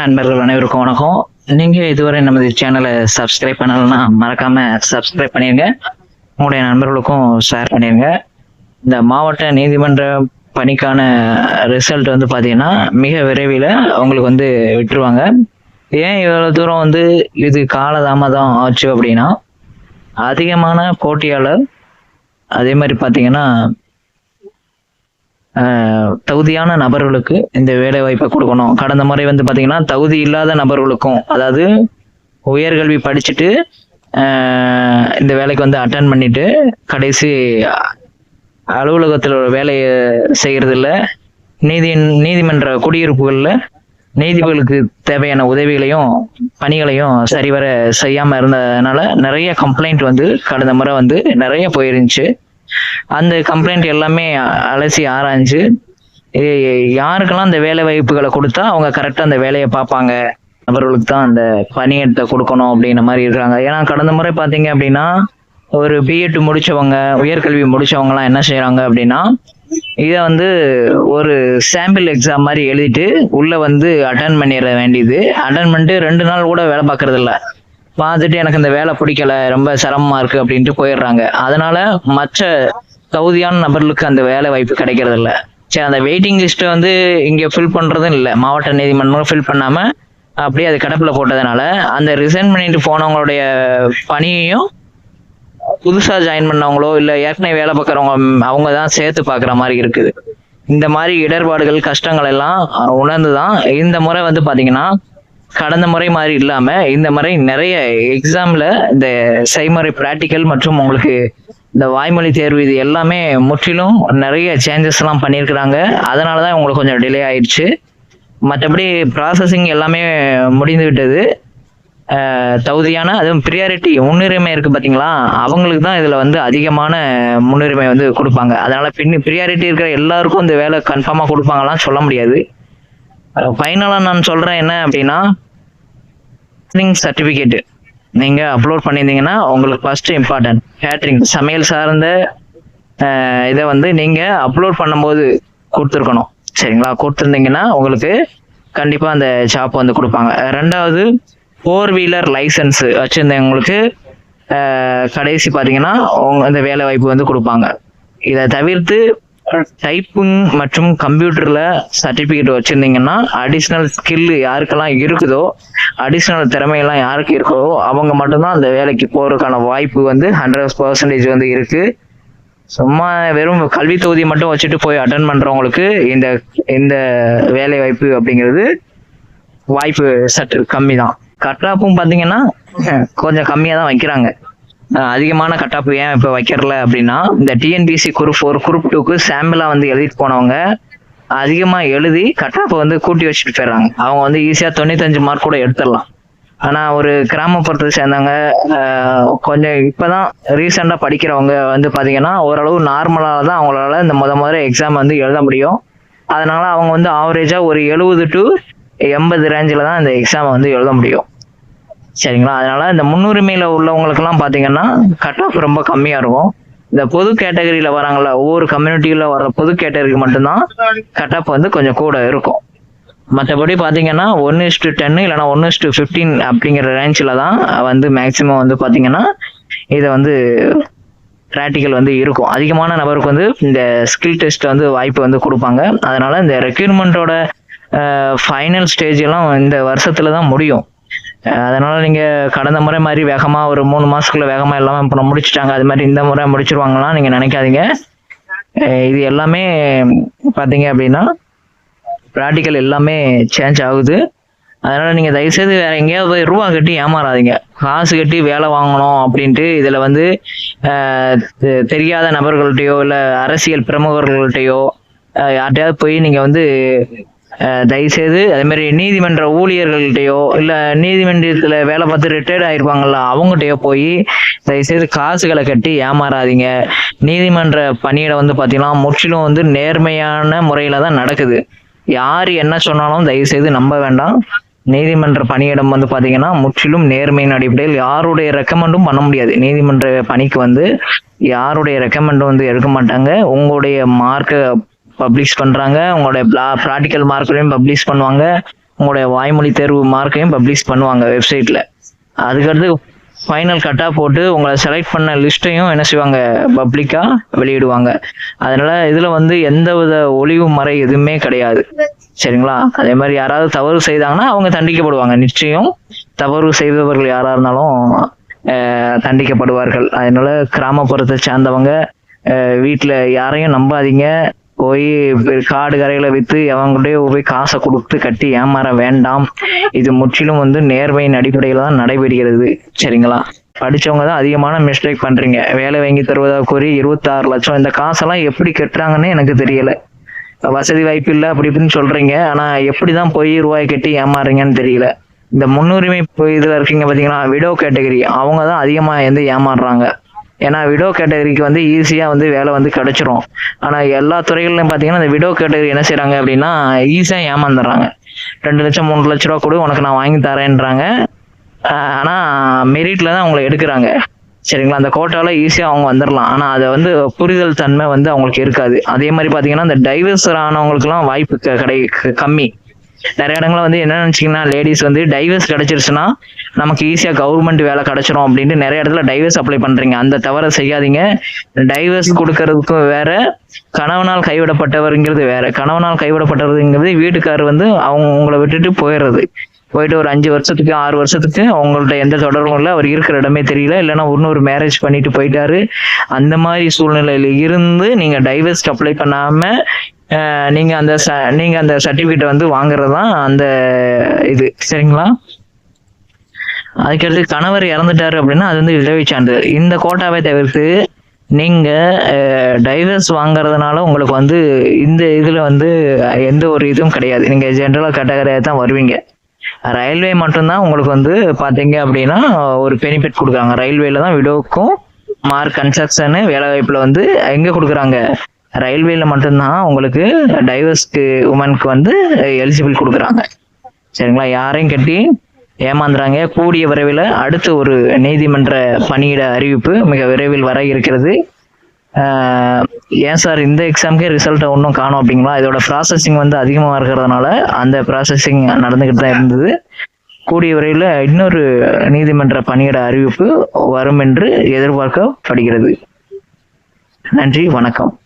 நண்பர்கள் அனைவருக்கும் வணக்கம். நீங்க இதுவரை நமது சேனலை சப்ஸ்கிரைப் பண்ணலன்னா மறக்காம சப்ஸ்கிரைப் பண்ணிருங்க. உங்களுடைய நண்பர்களுக்கும் ஷேர் பண்ணிருங்க. இந்த மாவட்ட நீதிமன்ற பணிக்கான ரிசல்ட் வந்து பாத்தீங்கன்னா மிக விரைவில் உங்களுக்கு வந்து விட்டுருவாங்க. ஏன் இவ்வளவு தூரம் வந்து இது காலதாமதம் ஆச்சு அப்படின்னா அதிகமான போட்டியாளர் அதே மாதிரி பார்த்தீங்கன்னா தகுதியான நபர்களுக்கு இந்த வேலை வாய்ப்பை கொடுக்கணும். கடந்த முறை வந்து பார்த்தீங்கன்னா தகுதி இல்லாத நபர்களுக்கும் அதாவது உயர்கல்வி படிச்சுட்டு இந்த வேலைக்கு வந்து அட்டன் பண்ணிட்டு கடைசி அலுவலகத்தில் வேலையை செய்கிறதில்ல நீதி நீதிமன்ற குடியிருப்புகளில் நீதிபதிகளுக்கு தேவையான உதவிகளையும் பணிகளையும் சரிவர செய்யாமல் இருந்ததுனால நிறைய கம்ப்ளைண்ட் வந்து கடந்த முறை வந்து நிறைய போயிருந்துச்சு. அந்த கம்ப்ளைண்ட் எல்லாமே அலசி ஆராய்ஞ்சு யாருக்கெல்லாம் அந்த வேலை வாய்ப்புகளை கொடுத்தா அவங்க கரெக்டாக அந்த வேலையை பார்ப்பாங்க? அவர்களுக்கு தான் அந்த பணியிடத்தை கொடுக்கணும் அப்படின்ற மாதிரி இருக்காங்க. ஏன்னா கடந்த முறை பார்த்தீங்க அப்படின்னா ஒரு பிஎட் முடிச்சவங்க உயர்கல்வி முடிச்சவங்கலாம் என்ன செய்கிறாங்க அப்படின்னா இதை வந்து ஒரு சாம்பிள் எக்ஸாம் மாதிரி எழுதிட்டு உள்ள வந்து அட்டன் பண்ணிட வேண்டியது. அட்டன் பண்ணிட்டு ரெண்டு நாள் கூட வேலை பார்க்கறது பார்த்துட்டு எனக்கு இந்த வேலை பிடிக்கல ரொம்ப சிரமமா இருக்கு அப்படின்ட்டு போயிடுறாங்க. அதனால மற்ற தகுதியான நபர்களுக்கு அந்த வேலை வாய்ப்பு கிடைக்கிறது இல்லை சரி அந்த வெயிட்டிங் லிஸ்ட்டை வந்து இங்கே ஃபில் பண்றதும் இல்லை. மாவட்ட நீதிமன்றம் ஃபில் பண்ணாம அப்படியே அது கிடப்பில் போட்டதுனால அந்த ரிசைன் பண்ணிட்டு போனவங்களுடைய பணியையும் புதுசா ஜாயின் பண்ணவங்களோ இல்லை ஏற்கனவே வேலை பார்க்குறவங்க அவங்க தான் சேர்த்து பார்க்குற மாதிரி இருக்குது. இந்த மாதிரி இடர்பாடுகள் கஷ்டங்கள் எல்லாம் உணர்ந்து தான் இந்த முறை வந்து பார்த்தீங்கன்னா கடந்த முறை மாதிரி இல்லாம இந்த முறை நிறைய எக்ஸாம்ல இந்த செய்முறை பிராக்டிக்கல் மற்றும் உங்களுக்கு இந்த வாய்மொழி தேர்வு இது எல்லாமே முற்றிலும் நிறைய சேஞ்சஸ் எல்லாம் பண்ணியிருக்கிறாங்க. அதனால தான் உங்களுக்கு கொஞ்சம் டிலே ஆயிடுச்சு. மற்றபடி ப்ராசஸிங் எல்லாமே முடிந்து விட்டது. தகுதியான அதுவும் ப்ரியாரிட்டி முன்னுரிமை இருக்கு பார்த்தீங்களா அவங்களுக்கு தான் இதில் வந்து அதிகமான முன்னுரிமை வந்து கொடுப்பாங்க. அதனால பின் ப்ரியாரிட்டி இருக்கிற எல்லாருக்கும் இந்த வேலை கன்ஃபார்மாக கொடுப்பாங்கலாம் சொல்ல முடியாது. ஃபைனலாக நான் சொல்கிறேன் என்ன அப்படின்னா திங்ஸ் சர்டிஃபிகேட்டு நீங்கள் அப்லோட் பண்ணியிருந்தீங்கன்னா உங்களுக்கு ஃபஸ்ட்டு இம்பார்ட்டன்ட் கேட்ரிங் சமையல் சார்ந்த இதை வந்து நீங்கள் அப்லோட் பண்ணும்போது கொடுத்துருக்கணும். சரிங்களா? கொடுத்துருந்தீங்கன்னா உங்களுக்கு கண்டிப்பாக அந்த ஜாப் வந்து கொடுப்பாங்க. ரெண்டாவது ஃபோர் வீலர் லைசன்ஸு வச்சுருந்தவங்களுக்கு கடைசி பார்த்தீங்கன்னா உங்க அந்த வேலை வாய்ப்பு வந்து கொடுப்பாங்க. இதை தவிர்த்து டைப்பிங் மற்றும் கம்ப்யூட்டர்ல சர்டிபிகேட் வச்சிருந்தீங்கன்னா அடிஷ்னல் ஸ்கில் யாருக்கெல்லாம் இருக்குதோ அடிஷ்னல் திறமையெல்லாம் யாருக்கு இருக்கோ அவங்க மட்டும்தான் அந்த வேலைக்கு போறதுக்கான வாய்ப்பு வந்து ஹண்ட்ரட் பர்சன்டேஜ் வந்து இருக்கு. சும்மா வெறும் கல்வி தொகுதி மட்டும் வச்சுட்டு போய் அட்டன் பண்றவங்களுக்கு இந்த இந்த வேலை வாய்ப்பு அப்படிங்கிறது வாய்ப்பு சற்று கம்மி தான் கட்டாப்பும் பார்த்தீங்கன்னா கொஞ்சம் கம்மியாக தான் வைக்கிறாங்க. அதிகமான கட்டாப்பு ஏன் இப்போ வைக்கிறல அப்படின்னா இந்த டிஎன்பிசி குரூப் ஃபோர் குரூப் டூக்கு சாம்பிளாக வந்து எழுதிட்டு போனவங்க அதிகமாக எழுதி கட்டாப்பை வந்து கூட்டி வச்சுட்டு போயிடுறாங்க. அவங்க வந்து ஈஸியாக தொண்ணூத்தஞ்சு மார்க் கூட எடுத்துடலாம். ஆனால் ஒரு கிராமப்புறத்தை சேர்ந்தவங்க கொஞ்சம் இப்போ தான் ரீசெண்டாக படிக்கிறவங்க வந்து பார்த்தீங்கன்னா ஓரளவு நார்மலாக தான் அவங்களால இந்த முத முதல்ல எக்ஸாம் வந்து எழுத முடியும். அதனால அவங்க வந்து ஆவரேஜாக ஒரு எழுபது டு எண்பது ரேஞ்சில் தான் இந்த எக்ஸாமை வந்து எழுத முடியும். சரிங்களா? அதனால இந்த முன்னுரிமையில உள்ளவங்களுக்குலாம் பார்த்தீங்கன்னா கட் ஆஃப் ரொம்ப கம்மியா இருக்கும். இந்த பொது கேட்டகரியில வராங்கல்ல ஒவ்வொரு கம்யூனிட்டியில வர பொது கேட்டகரிக்கு மட்டும்தான் கட் ஆஃப் வந்து கொஞ்சம் கூட இருக்கும். மற்றபடி பார்த்தீங்கன்னா ஒன்று இஸ்டு டென்னு இல்லைனா ஒன்று இஸ்டு ஃபிஃப்டீன் அப்படிங்கிற ரேஞ்சில் தான் வந்து மேக்ஸிமம் வந்து பார்த்தீங்கன்னா இதை வந்து ப்ராக்டிக்கல் வந்து இருக்கும். அதிகமான நபருக்கு வந்து இந்த ஸ்கில் டெஸ்ட் வந்து வாய்ப்பு வந்து கொடுப்பாங்க. அதனால இந்த ரெக்யூர்மெண்ட்டோட ஃபைனல் ஸ்டேஜ் எல்லாம் இந்த வருஷத்துல தான் முடியும். அதனால நீங்க கடந்த முறை மாதிரி வேகமா ஒரு மூணு மாசத்துக்குள்ள வேகமா எல்லாமே இப்போ முடிச்சுட்டாங்க. அது மாதிரி இந்த முறை முடிச்சிருவாங்களாம் நீங்க நினைக்காதீங்க. இது எல்லாமே பார்த்தீங்க அப்படின்னா ப்ராக்டிக்கல் எல்லாமே சேஞ்ச் ஆகுது. அதனால நீங்க தயவுசெய்து வேற எங்கேயாவது போய் ரூபா கட்டி ஏமாறாதீங்க. காசு கட்டி வேலை வாங்கணும் அப்படின்ட்டு இதுல வந்து தெ- தெரியாத நபர்கள்ட்டையோ இல்லை அரசியல் பிரமுகர்கள்ட்டையோ யார்கிட்டயாவது போய் நீங்க வந்து தயவுசெய்து அதே மாதிரி நீதிமன்ற ஊழியர்கள்ட்டையோ இல்லை நீதிமன்றத்தில் வேலை பார்த்து ரிட்டையர்ட் ஆகிருப்பாங்கள்ல அவங்ககிட்டயோ போய் தயவுசெய்து காசுகளை கட்டி ஏமாறாதீங்க. நீதிமன்ற பணியிடம் வந்து பார்த்தீங்கன்னா முற்றிலும் வந்து நேர்மையான முறையில் தான் நடக்குது. யார் என்ன சொன்னாலும் தயவு செய்து நம்ப வேண்டாம். நீதிமன்ற பணியிடம் வந்து பார்த்தீங்கன்னா முற்றிலும் நேர்மையின் அடிப்படையில் யாருடைய ரெக்கமெண்டும் பண்ண முடியாது. நீதிமன்ற பணிக்கு வந்து யாருடைய ரெக்கமெண்டும் வந்து எடுக்க மாட்டாங்க. உங்களுடைய மார்க்கை பப்ளிஷ் பண்ணுறாங்க உங்களுடைய ப்ராக்டிக்கல் மார்க்கையும் பப்ளிஷ் பண்ணுவாங்க. உங்களுடைய வாய்மொழி தேர்வு மார்க்கையும் பப்ளிஷ் பண்ணுவாங்க வெப்சைட்டில் அதுக்கடுத்து ஃபைனல் கட்டாக போட்டு உங்களை செலக்ட் பண்ண லிஸ்ட்டையும் என்ன செய்வாங்க? பப்ளிக்காக வெளியிடுவாங்க. அதனால இதில் வந்து எந்த வித ஒளிவு மறை எதுவுமே கிடையாது. சரிங்களா? அதே மாதிரி யாராவது தவறு செய்தாங்கன்னா அவங்க தண்டிக்கப்படுவாங்க. நிச்சயம் தவறு செய்தவர்கள் யாராக இருந்தாலும் தண்டிக்கப்படுவார்கள். அதனால கிராமப்புறத்தை சேர்ந்தவங்க வீட்டில் யாரையும் நம்பாதீங்க. போய் காடு கரையில வித்து அவங்கள்டயே போய் காசை கொடுத்து கட்டி ஏமாற வேண்டாம். இது முற்றிலும் வந்து நேர்மையின் அடிப்படையில் தான் நடைபெறுகிறது. சரிங்களா? படிச்சவங்க தான் அதிகமான மிஸ்டேக் பண்றீங்க. வேலை வாங்கி தருவதாக கூறி இருபத்தாறு லட்சம். இந்த காசெல்லாம் எப்படி கட்டுறாங்கன்னு எனக்கு தெரியல. வசதி வாய்ப்பு இல்லை அப்படி இப்படின்னு சொல்றீங்க. ஆனா எப்படி தான் போய் ரூபாய் கட்டி ஏமாறுறீங்கன்னு தெரியல. இந்த முன்னுரிமை இதுல இருக்கீங்க பாத்தீங்களா விடோ கேட்டகரி அவங்க தான் அதிகமா வந்து ஏமாறுறாங்க. ஏன்னா விடோ கேட்டகரிக்கு வந்து ஈஸியாக வந்து வேலை வந்து கிடைச்சிரும். ஆனால் எல்லா துறைகள்லையும் பார்த்தீங்கன்னா இந்த விடோ கேட்டகரி என்ன செய்கிறாங்க அப்படின்னா ஈஸியாக ஏமாந்துடுறாங்க. ரெண்டு லட்சம் மூணு லட்ச ரூபா கொடு உனக்கு நான் வாங்கி தரேன்றாங்க. ஆனால் மெரிட்டில் மெரிட்ல தான் அவங்களை எடுக்கிறாங்க. சரிங்களா? அந்த கோட்டாவில் ஈஸியாக அவங்க வந்துடலாம். ஆனால் அதை வந்து புரிதல் தன்மை வந்து அவங்களுக்கு இருக்காது. அதே மாதிரி பார்த்தீங்கன்னா அந்த டைவர்ஸர் ஆனவங்களுக்குலாம் வாய்ப்பு க- கடை கம்மி. நிறைய இடங்களில் வந்து என்ன நினச்சிங்கன்னா லேடிஸ் வந்து டைவர்ஸ் கிடைச்சிருச்சுன்னா நமக்கு ஈஸியா கவர்மெண்ட் வேலை கிடைச்சிரும் அப்படின்ட்டு நிறைய இடத்துல டைவர்ஸ் அப்ளை பண்றீங்க. அந்த தவறை செய்யாதீங்க. டைவர்ஸ் கொடுக்கறதுக்கும் வேற கணவனால் கைவிடப்பட்டவருங்கிறது வேற. கணவனால் கைவிடப்பட்டவருங்கிறது வீட்டுக்காரர் வந்து அவங்க உங்களை விட்டுட்டு போயிடுறது. போயிட்டு ஒரு அஞ்சு வருஷத்துக்கு ஆறு வருஷத்துக்கு அவங்கள்ட்ட எந்த தொடர்பும் இல்லை. அவர் இருக்கிற இடமே தெரியல. இல்லைன்னா இன்னொரு மேரேஜ் பண்ணிட்டு போயிட்டாரு. அந்த மாதிரி சூழ்நிலையில இருந்து நீங்க டைவர்ஸ் அப்ளை பண்ணாம நீங்கள் நீங்க அந்த ச- நீங்க அந்த சர்டிபிகேட் வந்து வாங்குறது தான் அந்த இது சரிங்களா? அதுக்கடுத்து கணவர் இறந்துட்டாரு அப்படின்னா அது வந்து விதவை சான்றிதழ். இந்த கோட்டாவை தவிர்த்து நீங்க டைவர்ஸ் வாங்குறதுனால உங்களுக்கு வந்து இந்த இதுல வந்து எந்த ஒரு இதுவும் கிடையாது. நீங்க ஜென்ரலா கேட்டகரியாக தான் வருவீங்க. ரயில்வே மட்டும்தான் உங்களுக்கு வந்து பாத்தீங்க அப்படின்னா ஒரு பெனிஃபிட் கொடுக்குறாங்க. ரயில்வேல தான் விடோக்கும் மார்க் கன்ஸ்ட்ரக்ஷனு வேலை வாய்ப்புல வந்து எங்க கொடுக்குறாங்க? ரயில்வேல மட்டும்தான் உங்களுக்கு டைவர்ஸ்க்கு உமனுக்கு வந்து எலிஜிபிள் கொடுக்குறாங்க. சரிங்களா? யாரையும் கட்டி ஏமாந்துறாங்க. கூடிய விரைவில் அடுத்த ஒரு நீதிமன்ற பணியிட அறிவிப்பு மிக விரைவில் வர இருக்கிறது. ஏன் சார் இந்த எக்ஸாமுக்கே ரிசல்ட்டை ஒன்றும் காணும் அப்படிங்களா? இதோட ப்ராசஸிங் வந்து அதிகமாக இருக்கிறதுனால அந்த ப்ராசஸிங் நடந்துக்கிட்டு தான் இருந்தது. கூடிய விரைவில் இன்னொரு நீதிமன்ற பணியிட அறிவிப்பு வரும் என்று எதிர்பார்க்கப்படுகிறது. நன்றி வணக்கம்.